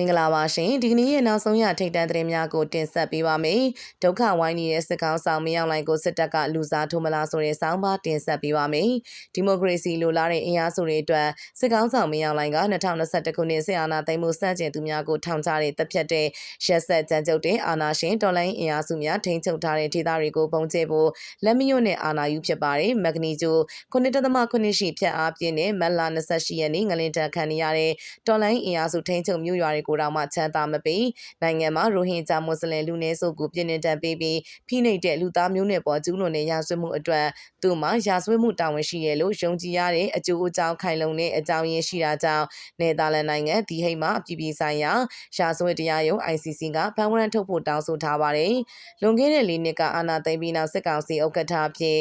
မင်္ဂလာပါရှင်ဒီကနေ့ရဲ့နောက်ဆုံးရထိတ်တန့်သတင်းများကိုတင်ဆက်ပေးပါမယ်ဒုက္ခဝိုင်းနေတဲ့စစ်ကောင်ဆောင်မရောက်လိုက်ကိုစစ်တပ်ကလူစားထိုးမလားဆိုတဲ့စောင်းပါတင်ဆက်ပေးပါမယ်ဒီမိုကရေစီလိုလားတဲ့အင်အားစုတွေအတွက်စစ်ကောင်ဆောင်မရောက်လိုက်က2021ခုနှစ်စစ်အာဏာသိမ်းမှုစတင်သူများကိုထောင်ချတဲ့တပ်ဖြတ်တဲ့ရက်ဆက်ကြမ်းကြုတ်တဲ့အာဏာရှင်တော်လိုင်းအင်အားစုများထိန်းချုပ်ထားတဲ့ဒေသတွေကိုပုံကျဲဖို့လက်မရွတ်နဲ့အာဏာယူဖြစ်ပါတယ်မဂနီဂျို9.9ရှိဖြတ်အားပြင်းတဲ့မက်လာ28ရက်နေ့ငလင်တန်ခံနေရတဲ့တော်လိုင်းအင်အားစုထိန်းချုပ်မြို့ရွာတွေကိုတောင်မှချမ်းသာမပေးနိုင်ငံမှာရိုဟင်ဂျာမွတ်စလင်လူနည်းစုကိုပြည်နှင်တန်ပေးပြီးဖိနှိပ်တဲ့လူသားမျိုးနွယ်ပေါ်ကျူးလွန်တဲ့ရာဇဝတ်မှုအတွက်သူ့မှာရာဇဝတ်မှုတာဝန်ရှိရလို့ယုံကြည်ရတဲ့အကျိုးအကြောင်းခိုင်လုံတဲ့အကြောင်းရင်းရှိတာကြောင့်နယ်သာလန်နိုင်ငံဒီဟိတ်မှာအပြည်ပြည်ဆိုင်ရာရာဇဝတ်တရားရုံး ICC ကဖန်ဝရန်ထုတ်ဖို့တောင်းဆိုထားပါတယ်။လွန်ခဲ့တဲ့၄နှစ်ကအာဏာသိမ်းပြီးနောက်စစ်ကောင်စီဥက္ကဋ္ဌအဖြစ်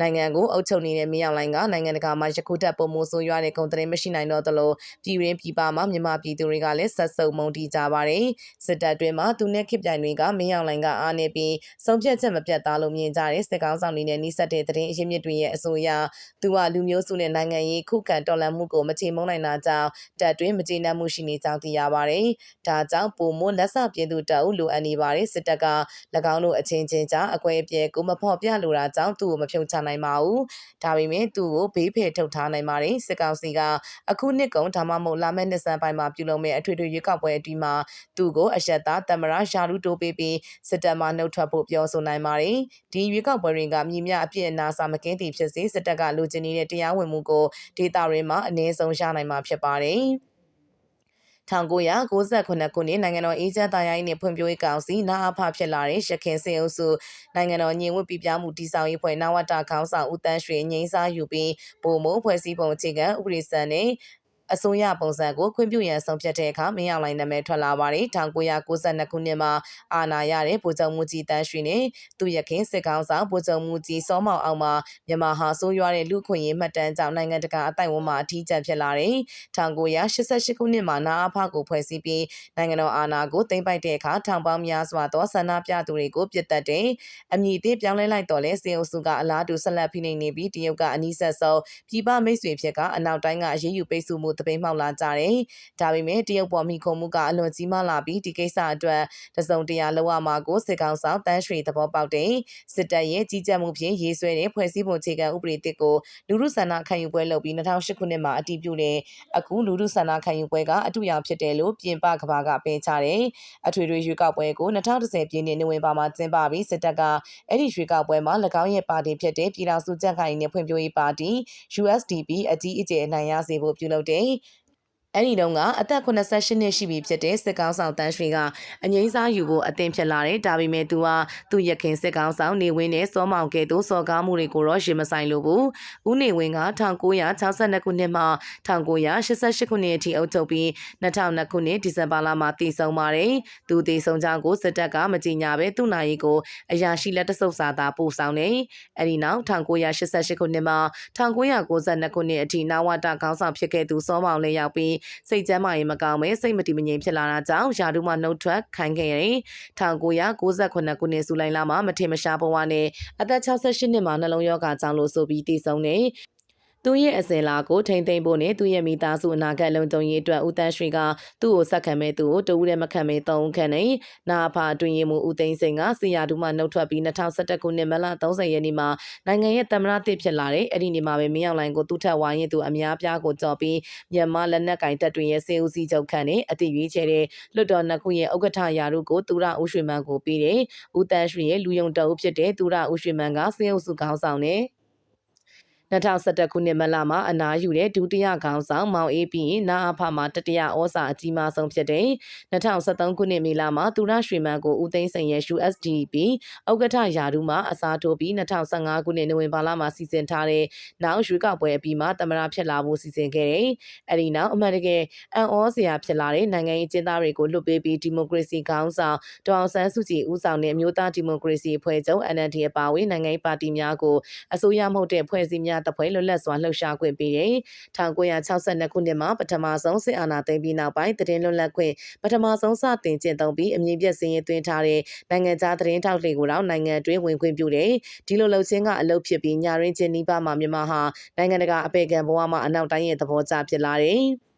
နိုင်ငံကိုအုပ်ချုပ်နေတဲ့မြောက်လိုင်းကနိုင်ငံတကာမှာယခုထက်ပုံမိုးဆိုးရွားတဲ့ကုန်သတင်းမရှိနိုင်တော့သလိုပြည်ရင်းပြည်ပမှာမြန်မာပြည်သူတွေကလည်းဆက်စုံမုံတီးကြပါတယ်စစ်တပ်တွင်မှာသူနဲ့ခစ်ပြိုင်တွေကမြောက်လိုင်းကအားနေပြီးဆုံးဖြတ်ချက်မပြတ်သားလို့မြင်ကြတဲ့စစ်ကောင်ဆောင်တွေနဲ့နှိစက်တဲ့သတင်းအရင်းမြစ်တွေရဲ့အဆိုအရသူကလူမျိုးစုနဲ့နိုင်ငံရေးခုခံတော်လှန်မှုကိုမချေမုန်းနိုင်တာကြောင့်တပ်တွင်မကျေနပ်မှုရှိနေကြောင်းသိရပါတယ်ဒါကြောင့်ပုံမိုးလက်ဆပြည်သူတပ်ဦးလိုအပ်နေပါတယ်စစ်တပ်က၎င်းတို့အချင်းချင်းကြားအကွဲအပြဲကိုမဖော်ပြလိုတာကြောင့်သူ့ကိုမဖြုတ်ချနိုင်နိုင်ပါဘူး။ဒါပေမဲ့သူ့ကိုဘေးဖယ်ထုတ်ထားနိုင်ပါတယ်။စစ်ကောင်စီကအခုနှစ်ကုန်ဒါမှမဟုတ်လာမယ့်နှစ်စံပိုင်းမှာပြုလုပ်မယ့်အထွေထွေရွေးကောက်ပွဲအပြီးမှာသူ့ကိုအယက်သားတမရရှာလူတိုးပေးပြီးစစ်တပ်မှနှုတ်ထွက်ဖို့ပြောဆိုနိုင်ပါတယ်။ဒီရွေးကောက်ပွဲတွေကမြည်မြအပြစ်အနာစာမကင်းတည်ဖြစ်စေစစ်တပ်ကလိုချင်နေတဲ့တရားဝင်မှုကိုဒေတာတွေမှာအနည်းဆုံးရနိုင်မှာဖြစ်ပါတယ်။ 1998ခုနှစ်နိုင်ငံတော်အေဂျင့်တရားရေးနှင့်ဖွံ့ဖြိုးရေးကောင်စီနာအဖဖြစ်လာတဲ့ရခင်စင်အုပ်စုနိုင်ငံတော်ညီဝတ်ပြပြမှုတည်ဆောက်ရေးဖွဲ့နဝတခေါင်းဆောင်ဦးတန်းရွှေငိမ့်စားယူပြီးပုံမို့ဖွဲ့စည်းပုံအခြေခံဥပဒေစံနဲ့ အစိုးရပုံစံကိုခွင့်ပြုရန်ဆုံးဖြတ်တဲ့အခါမင်းအောင်လှိုင်နာမည်ထွက်လာပါတယ်1992ခုနှစ်မှာအာဏာရတဲ့ဗိုလ်ချုပ်မှုကြီးတန်းရွှေနဲ့သူရခင်စစ်ကောင်ဆောင်ဗိုလ်ချုပ်မှုကြီးစောမောင်အောင်မှာမြန်မာဟာဆိုးရွားတဲ့လူခွင့်ရေးမှတ်တမ်းကြောင့်နိုင်ငံတကာအတိုင်ဝန်းမှာအထီးကျန်ဖြစ်လာတယ်1988ခုနှစ်မှာနာအဖကိုဖွဲ့စည်းပြီးနိုင်ငံတော်အာဏာကိုသိမ်းပိုက်တဲ့အခါထောင်ပေါင်းများစွာသောဆန္ဒပြသူတွေကိုပြစ်တက်တဲ့အမည်အသေးပြောင်းလဲလိုက်တော့လဲစေအုပ်စုကအလားတူဆက်လက်ဖိနှိပ်နေပြီးတရုတ်ကအနီးဆက်ဆုံးပြည်ပမိတ်ဆွေဖြစ်ကအနောက်တိုင်းကအရေးယူပိတ်ဆို့မှုတပိမှောက်လာကြတယ်။ဒါပေမဲ့တရုတ်ပေါ်မိခုံမှုကအလွန်ကြီးမားလာပြီးဒီကိစ္စအတွက်တစုံတရာလောက်ရမှာကိုစစ်ကောင်ဆောင်တန်းရွှေသဘောပေါက်တယ်။စစ်တပ်ရဲ့ကြီးကြပ်မှုဖြင့်ရေးဆွဲတဲ့ဖွဲ့စည်းပုံအခြေခံဥပဒေတစ်ကိုလူမှုဆန္ဒခံယူပွဲလုပ်ပြီး2008ခုနှစ်မှာအတည်ပြုတဲ့အခုလူမှုဆန္ဒခံယူပွဲကအတူရောင်ဖြစ်တယ်လို့ပြင်ပကဘာကပယ်ချတယ်။အထွေထွေရွေးကောက်ပွဲကို2010ပြည့်နှစ်နိုဝင်ဘာမှာကျင်းပပြီးစစ်တပ်ကအဲ့ဒီရွေးကောက်ပွဲမှာ၎င်းရဲ့ပါတီဖြစ်တဲ့ပြည်ထောင်စုကြံ့ခိုင်ရေးနဲ့ဖွံ့ဖြိုးရေးပါတီ USDP အကြီးအကျယ်အနိုင်ရစေဖို့ပြုလုပ်တဲ့ me အဲ့ဒီတုန်းကအသက်88နှစ်ရှိပြီဖြစ်တဲ့စစ်ကောင်းဆောင်တန်းရွှေကအငိမ့်စားယူဖို့အသင်ဖြစ်လာတယ်ဒါပေမဲ့သူဟာသူ့ရခင်စစ်ကောင်းဆောင်နေဝင်းနဲ့စောမောင်ကဲ့သို့စော်ကားမှုတွေကိုတော့ရင်မဆိုင်လို့ဘူးဦးနေဝင်းက1962ခုနှစ်မှ1988ခုနှစ်အထိအုပ်ချုပ်ပြီး2002ခုနှစ်ဒီဇင်ဘာလမှာတည်ဆုံပါတယ်သူတည်ဆုံကြောင်းကိုစစ်တပ်ကမကြေညာပဲသူ့နိုင်ရေးကိုအရာရှိလက်တဆုပ်စာသာပို့ဆောင်တယ်အဲ့ဒီနောက်1988ခုနှစ်မှ1992ခုနှစ်အထိနဝတခေါင်းဆောင်ဖြစ်ခဲ့သူစောမောင်လည်းရောက်ပြီးစိတ်ကျမ်းမာရေးမကောင်းပဲစိတ်မတည်မငြိမ်ဖြစ်လာတာကြောင့်ယာဒူမှနှုတ်ထွက်ခိုင်းခဲ့ရတယ်။1998ခုနှစ်ဇူလိုင်လမှာမထင်မရှားဘဝနဲ့အသက်68နှစ်မှာနှလုံးရောဂါကြောင့်လို့ဆိုပြီးတည်ဆုံနေ သူရဲ့အစင်လာကိုထိမ့်သိမ့်ဖို့နဲ့သူရဲ့မိသားစုအနာဂတ်လုံခြုံရေးအတွက်ဦးတန်းရွှေကသူ့ကိုဆက်ခံမဲ့သူကိုတဦးတည်းမခံမဲ့သုံးခန့်နေနာဖာအတွင်ရင်မှုဦးသိန်းစိန်ကစီယာဒူမှနှုတ်ထွက်ပြီး2011ခုနှစ်မလ30ရက်နေ့မှာနိုင်ငံရဲ့သမ္မတတစ်ဖြစ်လာတဲ့အဲ့ဒီနေ့မှာပဲမင်းအောင်လှိုင်ကိုသူ့ထက်ဝိုင်းရင်သူအများပြားကိုကြော်ပြီးမြန်မာလက်နက်ကင်တပ်တွေရဲ့စေဦးစီးချုပ်ခန့်နဲ့အတိရွေးချယ်တဲ့လွတ်တော်နှစ်ခုရဲ့ဥက္ကဋ္ဌရာတို့ကိုသူရဦးရွှေမန်းကိုပြီးတယ်ဦးတန်းရွှေရဲ့လူယုံတအုပ်ဖြစ်တဲ့သူရဦးရွှေမန်းကစေအုပ်စုခေါင်းဆောင်နဲ့ 2011ခုနှစ်မလမှာအနားယူတဲ့ဒုတိယခေါင်းဆောင်မောင်အေးပြီးနာအဖမှာတတိယဩစာအကြီးမားဆုံးဖြစ်တဲ့2013ခုနှစ်မေလမှာသူရရွှေမန်းကိုဦးသိန်းစိန်ရဲ့ USDP ဥက္ကဋ္ဌယာဒူမှာအစားထိုးပြီး2015ခုနှစ်နိုဝင်ဘာလမှာစီစဉ်ထားတဲ့နောက်ရွေးကောက်ပွဲအပြီးမှာတမရဖြစ်လာဖို့စီစဉ်ခဲ့တယ်။အဲဒီနောက်အမှန်တကယ်အန်အောစရာဖြစ်လာတဲ့နိုင်ငံရေးကျင်းသားတွေကိုလွတ်ပေးပြီးဒီမိုကရေစီခေါင်းဆောင်ဒေါအောင်ဆန်းစုကြည်ဦးဆောင်တဲ့မြို့သားဒီမိုကရေစီအဖွဲ့ချုပ် NLD အပါအဝင်နိုင်ငံရေးပါတီများကိုအစိုးရမဟုတ်တဲ့ဖွဲ့စည်းများတပ်ဖွဲ့လွတ်လပ်စွာလှုပ်ရှားခွင့်ပေးတယ်။1962ခုနှစ်မှာပထမဆုံးစစ်အာဏာသိမ်းပြီးနောက်ပိုင်းသတင်းလွတ်လပ်ခွင့်ပထမဆုံးစတင်ကျင့်သုံးပြီးအမြင့်ပြည့်စည်ရင်သွင်းထားတဲ့နိုင်ငံခြားသတင်းထောက်တွေကိုတော့နိုင်ငံတွင်းဝင်ခွင့်ပြုတယ်။ဒီလိုလှုပ်ခြင်းကအလုပ်ဖြစ်ပြီးညာရင်းချင်းနီးပါးမှာမြန်မာဟာနိုင်ငံတကာအပေကံဘဝမှာအနောက်တိုင်းရဲ့သဘောကျဖြစ်လာတယ်။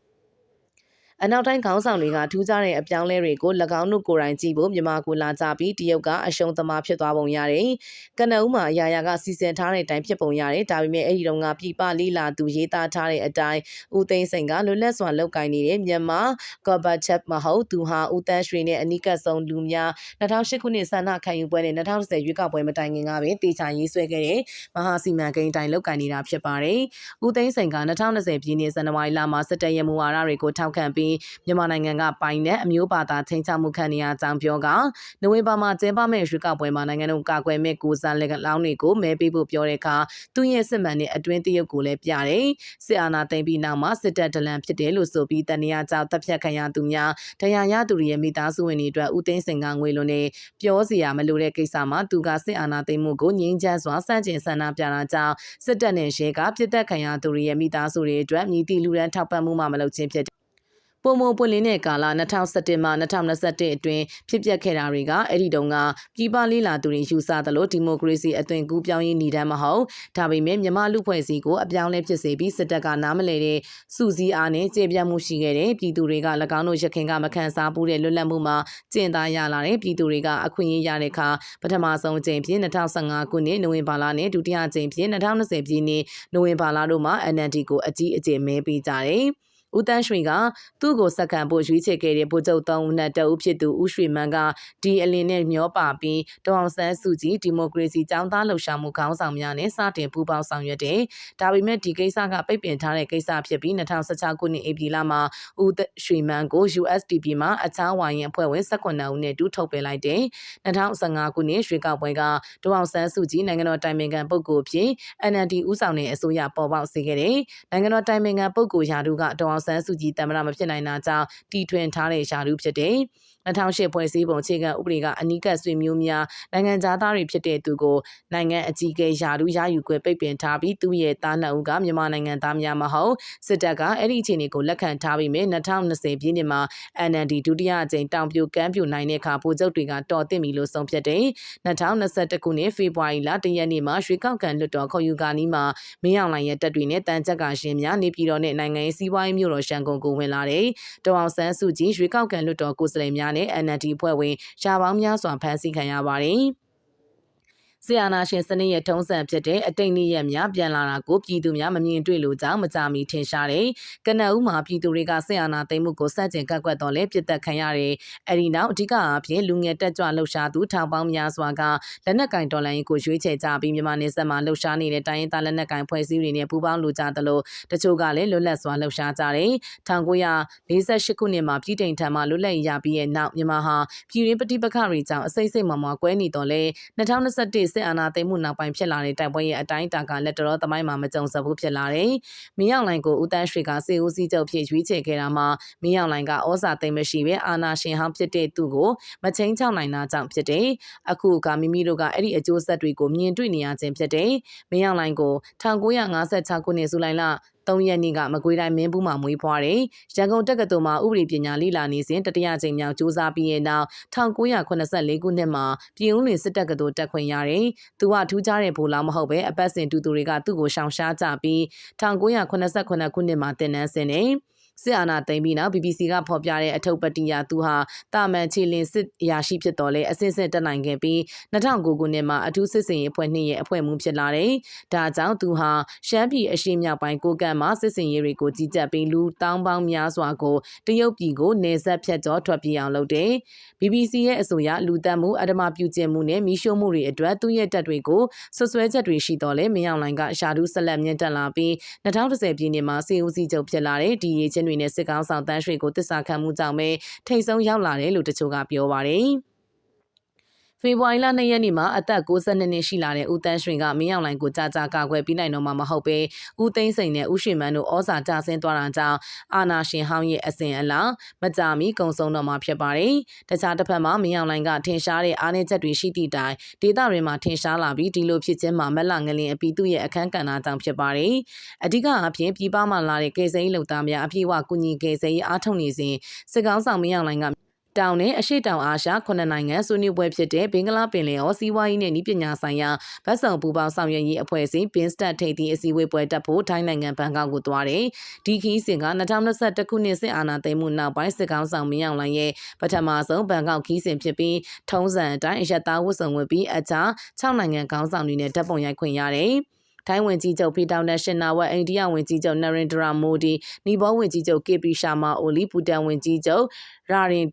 အနောက်တိုင်းခေါင်းဆောင်တွေကထူးခြားတဲ့အပြောင်းလဲတွေကို၎င်းတို့ကိုယ်တိုင်ကြည့်ဖို့မြန်မာကိုလာကြပြီးတရုတ်ကအရှုံးသမားဖြစ်သွားပုံရတယ်။ကနအူးမှာရာရာကစီစဉ်ထားတဲ့အတိုင်းဖြစ်ပုံရတယ်။ဒါပေမဲ့အဲ့ဒီတော့ကပြည်ပလေးလာသူရေးသားထားတဲ့အတိုင်းဦးသိန်းစိန်ကလွတ်လပ်စွာလောက်ကင်နေတဲ့မြန်မာကော်ဘတ်ချက်မဟုတ်သူဟာဦးတန်းရွှေနဲ့အနိကတ်ဆုံးလူများ2008ခုနှစ်ဆန္ဒခံယူပွဲနဲ့2010ရွေးကောက်ပွဲမတိုင်ခင်ကပဲတေချာရေးဆွဲခဲ့တဲ့မဟာစီမံကိန်းတိုင်းလောက်ကင်နေတာဖြစ်ပါတယ်။ဦးသိန်းစိန်က2020ပြည်နှစ်ဇန်နဝါရီလမှာစစ်တပ်ရဲ့မူဝါဒတွေကိုထောက်ခံပြီးမြန်မာနိုင်ငံကပိုင်တဲ့အမျိုးဘာသာချင်းချမှုခံနေရကြောင်းပြောကနိုဝင်ဘာမှာကျင်းပမယ့်ရွေးကောက်ပွဲမှာနိုင်ငံတော်ကာကွယ်မဲ့ကိုစားလက်လောင်းတွေကိုမဲပေးဖို့ပြောတဲ့အခါသူရဲ့စစ်မှန်တဲ့အတွင်းတရုတ်ကိုလည်းပြတယ်။စစ်အာဏာသိမ်းပြီးနောက်မှာစစ်တပ်ဒလန်ဖြစ်တယ်လို့ဆိုပြီးတန်ရာကြောင့်တပ်ဖြတ်ခံရသူများတရားရသူတွေရဲ့မိသားစုဝင်တွေအတွက်ဦးသိန်းစင်ကငွေလွန်နေပြောစရာမလိုတဲ့ကိစ္စမှာသူကစစ်အာဏာသိမ်းမှုကိုငြင်းချမ်းစွာစန့်ကျင်ဆန္ဒပြတာကြောင့်စစ်တပ်နဲ့ရဲကပြစ်တက်ခံရသူတွေရဲ့မိသားစုတွေအတွက်မြည်တီလူရန်ထောက်ပံ့မှုမှမလုပ်ခြင်းဖြစ် ပုံမပွင့်လင်းတဲ့ကာလ2017မှ2021အတွင်းဖြစ်ပျက်ခဲ့တာတွေကအဲ့ဒီတုန်းကပြည်ပလေးလာသူတွေယူဆသလိုဒီမိုကရေစီအသွင်ကူးပြောင်းရေးနေတမ်းမဟုတ်ဒါပေမဲ့မြန်မာလူဖွဲ့စည်းကိုအပြောင်းလဲဖြစ်စေပြီးစစ်တပ်ကနားမလည်တဲ့စူစည်းအားနဲ့ကျေပြတ်မှုရှိခဲ့တဲ့ပြည်သူတွေက၎င်းတို့ရခင်ကမခံစားဘူးတဲ့လွတ်လပ်မှုမှာကျင့်သားရလာတဲ့ပြည်သူတွေကအခွင့်အရေးရတဲ့အခါပထမဆုံးအကြိမ်ဖြစ်2015ခုနှစ်နိုဝင်ဘာလနဲ့ဒုတိယအကြိမ်ဖြစ်2020ပြည်နှစ်နိုဝင်ဘာလတို့မှာ NLD ကိုအကြီးအကျယ်မဲပေးကြတယ်။ ဦးတန်းရွှေကသူ့ကိုစက္ကန့်ဖို့ရွေးချယ်ခဲ့တဲ့ဗိုလ်ချုပ်သုံးဦးနဲ့တအုပ်ဖြစ်သူဦးရွှေမန်းကဒီအလင်းနဲ့မျောပါပြီးတောင်ဆန်းစုကြည်ဒီမိုကရေစီចောင်းသားလှုပ်ရှားမှုခေါင်းဆောင်များနဲ့စတင်ပူးပေါင်းဆောင်ရွက်တယ်။ဒါပေမဲ့ဒီကိစ္စကပိတ်ပင်ထားတဲ့ကိစ္စဖြစ်ပြီး2016ခုနှစ်ဧပြီလမှာဦးရွှေမန်းကို USDP မှာအခြားဝိုင်းရင်အဖွဲ့ဝင်18ဦးနဲ့တူထုတ်ပယ်လိုက်တယ်။2015ခုနှစ်ရွှေကောက်ပွဲကတောင်ဆန်းစုကြည်နိုင်ငံတော်တိုင်ပင်ခံပုဂ္ဂိုလ်ဖြစ် NLD ဦးဆောင်တဲ့အစိုးရပေါ်ပေါက်စေခဲ့တယ်။နိုင်ငံတော်တိုင်ပင်ခံပုဂ္ဂိုလ်ရာထူးကတောင်ဆန်းစုကြည်တမရမဖြစ်နိုင်တာကြောင့်တီထွင်ထားတဲ့ယာရုဖြစ်တယ်။ 2008ဖွဲ့စည်းပုံအခြေခံဥပဒေကအနိကဆွေမျိုးများနိုင်ငံသားတွေဖြစ်တဲ့သူကိုနိုင်ငံအကြီးအကဲယာရုရယူခွင့်ပိတ်ပင်ထားပြီးသူ့ရဲ့သားနှစ်ဦးကမြန်မာနိုင်ငံသားများမဟုတ်စစ်တပ်ကအဲ့ဒီအခြေအနေကိုလက်ခံထားပြီးမြဲ2020ပြည့်နှစ်မှာ NLD ဒုတိယအကြိမ်တောင်ပြိုကမ်းပြိုနိုင်တဲ့အခါဗိုလ်ချုပ်တွေကတော်တင်ပြီလို့ဆုံးဖြတ်တယ်2021ခုနှစ်ဖေဖော်ဝါရီလတရက်နေ့မှာရွှေကောက်ကန်လွတ်တော်ခေါ်ယူကာနီးမှာမင်းအောင်လှိုင်ရဲ့တပ်တွေနဲ့တန်ချက်ကရှင်များနေပြည်တော်နဲ့နိုင်ငံရေးစီးပွားရေးမြို့တော်ရှန်ကုန်ကိုဝင်လာတယ်။တောင်အောင်ဆန်းစုကြည်ရွှေကောက်ကန်လွတ်တော်ကိုယ်စားလှယ်များနဲ့ NLD ဖွဲ့ဝင်ရှားပေါင်းများစွာ ဖမ်းဆီးခံရပါတယ်။ ဆီယနာရှင်စနစ်ရဲ့ထုံးစံဖြစ်တဲ့အတိတ်နေ့ရက်များပြန်လာတာကိုပြည်သူများမမြင်တွေ့လို့ကြောင့်မကြမီထင်ရှားတယ်။ကနအူးမှာပြည်သူတွေကဆီယနာသိမ်းမှုကိုစတင်ကန့်ကွက်တော့လဲပြစ်တက်ခံရတယ်။အဲဒီနောက်အဓိကအဖြစ်လူငယ်တက်ကြွလှုပ်ရှားသူထောင်ပေါင်းများစွာကလက်နက်ကင်တော်လိုင်းကိုရွေးချယ်ကြပြီးမြန်မာနေဆက်မှာလှုပ်ရှားနေတဲ့တိုင်းရင်းသားလက်နက်ကင်ဖွဲ့စည်းတွေနဲ့ပူးပေါင်းလူကြသလိုတချို့ကလည်းလွတ်လပ်စွာလှုပ်ရှားကြတယ်။1948ခုနှစ်မှာပြည်တိန်ထံမှလွတ်လပ်ရပြီးရဲ့နောက်မြန်မာဟာပြည်ရင်းပဋိပက္ခတွေကြောင့်အစိမ့်စိမ့်မမကွဲနေတော့လဲ2021စစ်အာဏာသိမ်းမှုနောက်ပိုင်းဖြစ်လာတဲ့တိုက်ပွဲရဲ့အတိုင်းအတာကလက်တော်သမိုင်းမှာမကြုံစဘူးဖြစ်လာတယ်။မင်းအောင်လှိုင်ကိုဦးတန်းရွှေကစေဦးစီးချုပ်ဖြစ်ရွေးချယ်ခဲ့တာမှာမင်းအောင်လှိုင်ကဩဇာသိမ်းမရှိပဲအာဏာရှင်ဟောင်းဖြစ်တဲ့သူကိုမချင်းချောက်နိုင်တာကြောင့်ဖြစ်တယ်။အခုကမိမိတို့ကအဲ့ဒီအကျိုးဆက်တွေကိုမြင်တွေ့နေရခြင်းဖြစ်တယ်။မင်းအောင်လှိုင်ကို1956ခုနှစ်ဇူလိုင်လ3ရက်နေ့ကမကွေးတိုင်းမင်းဘူးမှာမွေးဖွားတယ်။ရန်ကုန်တက္ကသိုလ်မှာဥပဒေပညာလေ့လာနေစဉ်တတိယကြိမ်မြောက်စူးစမ်းပြီးတဲ့နောက်1984ခုနှစ်မှာပြည်ဦးလွင်စစ်တက္ကသိုလ်တက်ခွင့်ရတယ်။သူကထူးခြားတဲ့ဘူလောင်မဟုတ်ပဲအပတ်စဉ်တူတူတွေကသူ့ကိုရှောင်ရှားကြပြီး1989ခုနှစ်မှာတင်နန်းဆင်းတယ်။ စစ်အာဏာသိမ်းပြီးနောက် BBC ကဖော်ပြတဲ့အထုပ်ပတိယသူဟာတာမန်ချီလင်စစ်အရာရှိဖြစ်တော်လဲအစစ်စစ်တက်နိုင်ခဲ့ပြီး2009ခုနှစ်မှာအထူးစစ်စင်ရေးအဖွဲ့နှင့်ရဲ့အဖွဲ့မှူးဖြစ်လာတယ်။ဒါကြောင့်သူဟာရှမ်းပြည်အရှေ့မြောက်ပိုင်းကိုကန့်မှာစစ်စင်ရေးတွေကိုကြီးကြပ်ပြီးလူတောင်းပေါင်းများစွာကိုတရုတ်ပြည်ကိုနေဆက်ဖြတ်ကျော်ထွက်ပြေးအောင်လုပ်တယ်။ BBC ရဲ့အဆိုအရလူတက်မှုအဓမ္မပြုကျင့်မှုနဲ့မိရှုမှုတွေအတွက်သူ့ရဲ့တပ်တွေကိုဆွဆွဲချက်တွေရှိတော်လဲမင်းအောင်လိုင်ကရှာဒူးဆက်လက်မြင့်တက်လာပြီး2010ပြည်နှစ်မှာစီဦးစီချုပ်ဖြစ်လာတဲ့ဒီရေးချင်းတွေနဲ့စစ်ကောင်းဆောင်တန်းရွှေကိုတစ္ဆာခံမှုကြောင့်ပဲထိတ်ဆုံးရောက်လာတယ်လို့တချို့ကပြောပါတယ်။ ဖေဖော်ဝါရီလ2ရက်နေ့မှာအသက်62နှစ်ရှိလာတဲ့ဦးတန်းရွှင်ကမင်းအောင်လှိုင်ကိုကြာကြာကာကွယ်ပြီးနိုင်တော့မှာမဟုတ်ပဲဦးသိန်းစိန်နဲ့ဦးရွှေမန်းတို့ဩဇာကျဆင်းသွားတာကြောင့်အာနာရှင်ဟောင်းရဲ့အစဉ်အလာမကြမီကုံဆုံးတော့မှာဖြစ်ပါတယ်။တခြားတစ်ဖက်မှာမင်းအောင်လှိုင်ကထင်ရှားတဲ့အားနည်းချက်တွေရှိသည့်တိုင်ဒေသတွေမှာထင်ရှားလာပြီးဒီလိုဖြစ်ခြင်းမှာမက်လာငလင်အပီသူ့ရဲ့အခန်းကဏ္ဍကြောင့်ဖြစ်ပါတယ်။အဓိကအဖြစ်ပြည်ပမှလာတဲ့ကေစိန်လုံသားများအပြည့်အဝကူညီကေစိန်အားထုတ်နေစဉ်စစ်ကောင်းဆောင်မင်းအောင်လှိုင်က တောင်နဲ့အရှိတောင်အာရှခုနှစ်နိုင်ငံဆွေးနွေးပွဲဖြစ်တဲ့ဘင်္ဂလားပင်လယ်အော်စီးပွားရေးနဲ့ဤပညာဆိုင်ရာဗတ်ဆောင်ပူးပေါင်းဆောင်ရွက်ရေးအဖွဲ့အစည်းဘင်စတက်ထိပ်သီးအစည်းအဝေးပွဲတက်ဖို့ထိုင်းနိုင်ငံဘန်ကောက်ကိုသွားတယ်။ဒီခီးစဉ်က2021ခုနှစ်စစ်အာဏာသိမ်းမှုနောက်ပိုင်းစစ်ကောင်ဆောင်မင်းအောင်လှိုင်ရဲ့ပထမဆုံးဘန်ကောက်ခီးစဉ်ဖြစ်ပြီးထုံးစံအတိုင်းအရက်သားဝတ်စုံဝတ်ပြီးအခြား6နိုင်ငံခေါင်းဆောင်တွေနဲ့တပ်ပုံရိုက်ခွင့်ရတယ်။ထိုင်းဝင်ကြီးချုပ်ဖီတောင်နက်ရှင်နာဝတ်အိန္ဒိယဝင်ကြီးချုပ်နရင်ဒရာမိုဒီနီဘောဝင်ကြီးချုပ်ကေပီရှာမာအိုလီပူတန်ဝင်ကြီးချုပ်ရာရင်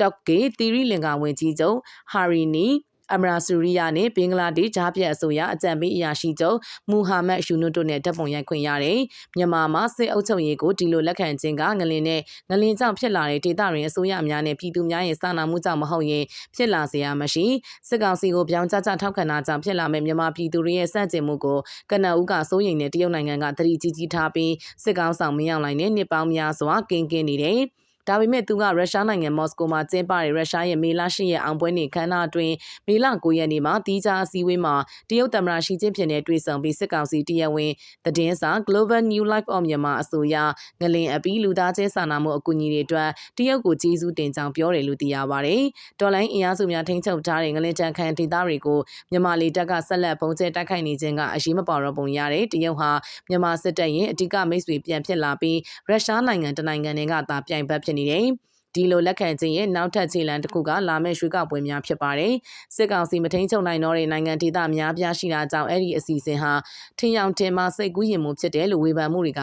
တောက်ကေသီရိလင်္ကာဝန်ကြီးချုပ်ဟာရီနီအမရာဆူရီယာနဲ့ဘင်္ဂလားဒေ့ရှ်ဂျားပြတ်အစိုးရအကြံပေးအရာရှိချုပ်မူဟာမက်ယူနွတ်တို့နဲ့တပ်ပုံရိုက်ခွင့်ရတယ်။မြန်မာမှာစစ်အုပ်ချုပ်ရေးကိုဒီလိုလက်ခံခြင်းကငလင်နဲ့ငလင်ကြောင့်ဖြစ်လာတဲ့ဒေသတွင်အစိုးရအများနဲ့ပြည်သူများရဲ့စာနာမှုကြောင့်မဟုတ်ရင်ဖြစ်လာစရာမရှိ။စစ်ကောင်စီကိုပြောင်းကြကြထောက်ခံတာကြောင့်ဖြစ်လာမဲ့မြန်မာပြည်သူတွေရဲ့စန့်ကျင်မှုကိုကနအူးကစိုးရိမ်တဲ့တရုတ်နိုင်ငံကသတိကြီးကြီးထားပြီးစစ်ကောင်ဆောင်မင်းအောင်လှိုင်နဲ့နှစ်ပေါင်းများစွာကင်းကင်းနေတယ်။ ဒါပေမဲ့သူကရုရှားနိုင်ငံမော်စကိုမှာကျင်းပတဲ့ရုရှားရဲ့မေလ10ရက်အောင်ပွဲနေ့ခမ်းနားအတွင်းမေလ9ရက်နေ့မှာတီးခြားအစည်းအဝေးမှာတရုတ်သမ္မတရှီကျင်းပင်နဲ့တွေ့ဆုံပြီးစစ်ကောင်စီတရဝင်သတင်းစာ Global New Life of Myanmar အစိုးရငလင်အပီးလူသားချင်းစာနာမှုအကူအညီတွေအတွက်တရုတ်ကိုကျေးဇူးတင်ကြောင်းပြောတယ်လို့သိရပါတယ်။ဒေါ်လိုင်းအင်အားစုများထိန်းချုပ်ထားတဲ့ငလင်တန်ခန်ဒေသတွေကိုမြန်မာလေတပ်ကဆက်လက်ပုံကျဲတိုက်ခိုက်နေခြင်းကအရေးမပါတော့ပုံရတယ်။တရုတ်ဟာမြန်မာစစ်တပ်ရဲ့အဓိကမိတ်ဆွေပြန်ဖြစ်လာပြီးရုရှားနိုင်ငံတနိုင်ငံကသာပြိုင်ဘက်ဖြစ်နေတယ်။ဒီလိုလက်ခံခြင်းရဲ့နောက်ထပ်ခြေလှမ်းတစ်ခုကလာမယ့်ရွှေကောက်ပွဲများဖြစ်ပါတယ်။စစ်ကောင်စီမထိန်ချုပ်နိုင်တော့တဲ့နိုင်ငံဒေသများပြားရှိတာကြောင့်အဲ့ဒီအစီအစဉ်ဟာထင်ရောင်တင်မှစိတ်ကူးရင်မှုဖြစ်တယ်လို့ဝေဖန်မှုတွေက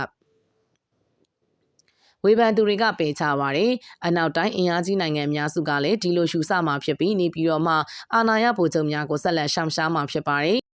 ဝေဖန်သူတွေကပယ်ချပါတယ်။အနောက်တိုင်းအင်အားကြီးနိုင်ငံများစုကလည်းဒီလိုရှုဆမှာဖြစ်ပြီးနေပြီးတော့မှအာဏာရဗိုလ်ချုပ်များကိုဆက်လက်ရှောင်ရှားမှာဖြစ်ပါတယ်။